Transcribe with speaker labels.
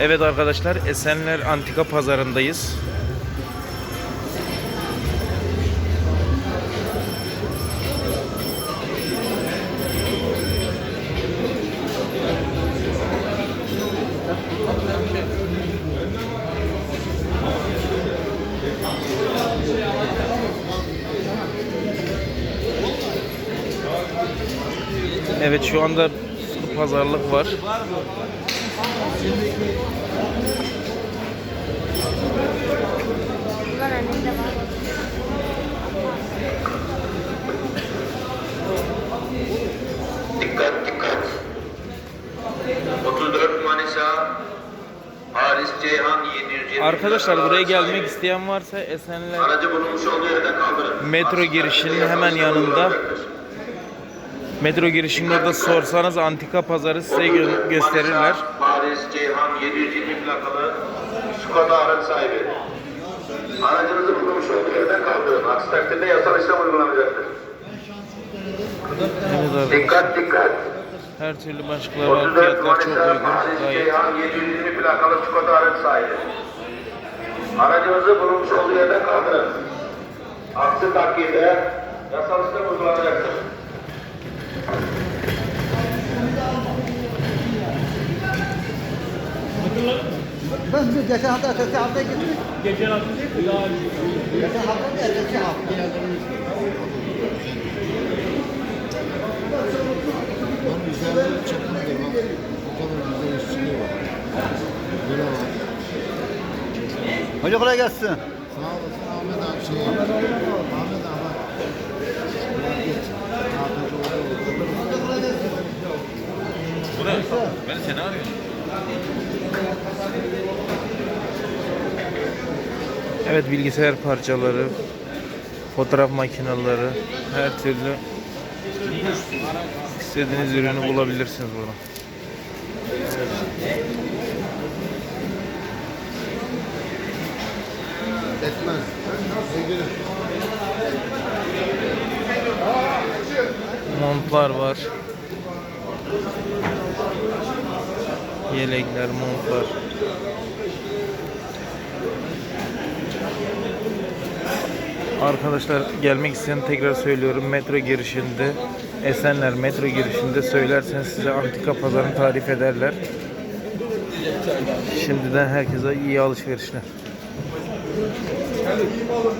Speaker 1: Evet arkadaşlar Esenler Antika Pazarındayız. Evet şu anda pazarlık var.
Speaker 2: Bunlar annemde var.
Speaker 3: Dikkat dikkat. 34 Manisa Halis Ceyhan 720
Speaker 1: Arkadaşlar buraya gelmek isteyen varsa Esenler
Speaker 3: Aracı bulunmuş olduğu yerden kaldırın.
Speaker 1: Metro girişinin hemen yanında. metro girişinde orada sorsanız antika pazarı size gö- gösterirler.
Speaker 3: Paris Ceyhan 720 plakalı Skoda araç sahibi. Aracınızı bulunmuş olduğu yerden kaldırın. Aksi takdirde yasal işlem uygulanacaktır. Dikkat dikkat.
Speaker 1: Her türlü başlıklar var.
Speaker 3: 34
Speaker 1: Fiyatlar çok uygun. Gayet.
Speaker 3: Ceyhan 720 plakalı Skoda araç sahibi. Aracınızı bulunmuş olduğu yerden kaldırın. Aksi takdirde yasal işlem uygulanacaktır.
Speaker 4: Ben bir geçen hafta öteki hafta gittik. Geçen hafta değil mi? Geçen hafta değil, öteki hafta.
Speaker 5: Ben güzelleri çekmedim bak. Bu kadar güzel işçiliği var. Böyle var.
Speaker 4: Hoca kolay gelsin.
Speaker 5: Sağ olasın Ahmet abi şey. Ahmet abi bak. Bunlar geç. Yardımcı oluyor. Hoca kolay gelsin.
Speaker 1: Ben seni arıyorum. Evet bilgisayar parçaları, fotoğraf makineleri, her türlü istediğiniz ürünü bulabilirsiniz burada. Montlar var. Yelekler, montlar. Arkadaşlar gelmek isteyen tekrar söylüyorum metro girişinde Esenler metro girişinde söylerseniz size antika pazarını tarif ederler. Şimdiden herkese iyi alışverişler.